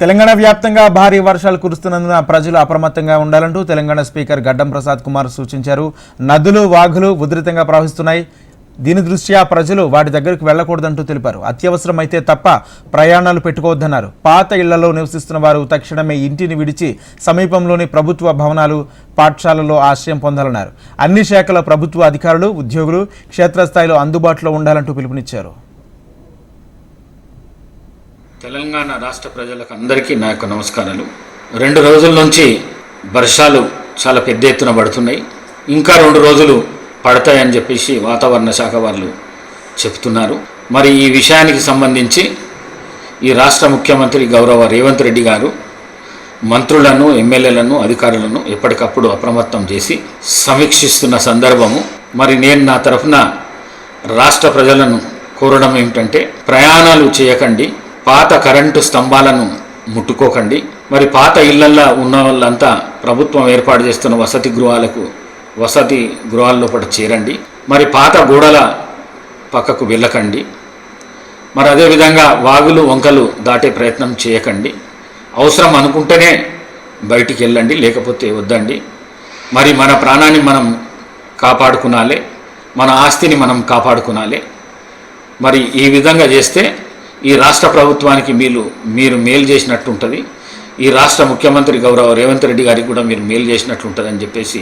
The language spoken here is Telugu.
తెలంగాణ వ్యాప్తంగా భారీ వర్షాలు కురుస్తున్నందున ప్రజలు అప్రమత్తంగా ఉండాలంటూ తెలంగాణ స్పీకర్ గడ్డం ప్రసాద్ కుమార్ సూచించారు. నదులు వాగులు ఉధృతంగా ప్రవహిస్తున్నాయి. దీని దృష్ట్యా ప్రజలు వాటి దగ్గరకు వెళ్ళకూడదంటూ తెలిపారు. అత్యవసరమైతే తప్ప ప్రయాణాలు పెట్టుకోవద్దన్నారు. పాత ఇళ్ళలో నివసిస్తున్న వారు తక్షణమే ఇంటిని విడిచి సమీపంలోని ప్రభుత్వ భవనాలు పాఠశాలలో ఆశ్రయం పొందాలన్నారు. అన్ని శాఖల ప్రభుత్వ అధికారులు ఉద్యోగులు క్షేత్రస్థాయిలో అందుబాటులో ఉండాలంటూ పిలుపునిచ్చారు. తెలంగాణ రాష్ట్ర ప్రజలకు అందరికీ నా యొక్క నమస్కారాలు. రెండు రోజుల నుంచి వర్షాలు చాలా పెద్ద ఎత్తున పడుతున్నాయి. ఇంకా రెండు రోజులు పడతాయని చెప్పేసి వాతావరణ శాఖ వాళ్ళు చెప్తున్నారు. మరి ఈ విషయానికి సంబంధించి ఈ రాష్ట్ర ముఖ్యమంత్రి గౌరవ రేవంత్ రెడ్డి గారు మంత్రులను ఎమ్మెల్యేలను అధికారులను ఎప్పటికప్పుడు అప్రమత్తం చేసి సమీక్షిస్తున్న సందర్భము. మరి నేను నా తరఫున రాష్ట్ర ప్రజలను కోరడం ఏమిటంటే ప్రయాణాలు చేయకండి. పాత కరెంటు స్తంభాలను ముట్టుకోకండి. మరి పాత ఇళ్ళల్లో ఉన్న వాళ్ళంతా ప్రభుత్వం ఏర్పాటు చేస్తున్న వసతి గృహాలకు వసతి గృహాల్లో పాటు చేరండి. మరి పాత గోడల పక్కకు వెళ్ళకండి. మరి అదేవిధంగా వాగులు వంకలు దాటే ప్రయత్నం చేయకండి. అవసరం అనుకుంటేనే బయటికి వెళ్ళండి లేకపోతే వద్దండి. మరి మన ప్రాణాన్ని మనం కాపాడుకునాలి మన ఆస్తిని మనం కాపాడుకునాలి. మరి ఈ విధంగా చేస్తే ఈ రాష్ట్ర ప్రభుత్వానికి మీరు మీరు మేలు చేసినట్టుంటుంది. ఈ రాష్ట్ర ముఖ్యమంత్రి గౌరవ రేవంత్ రెడ్డి గారికి కూడా మీరు మేలు చేసినట్లుంటుందని చెప్పేసి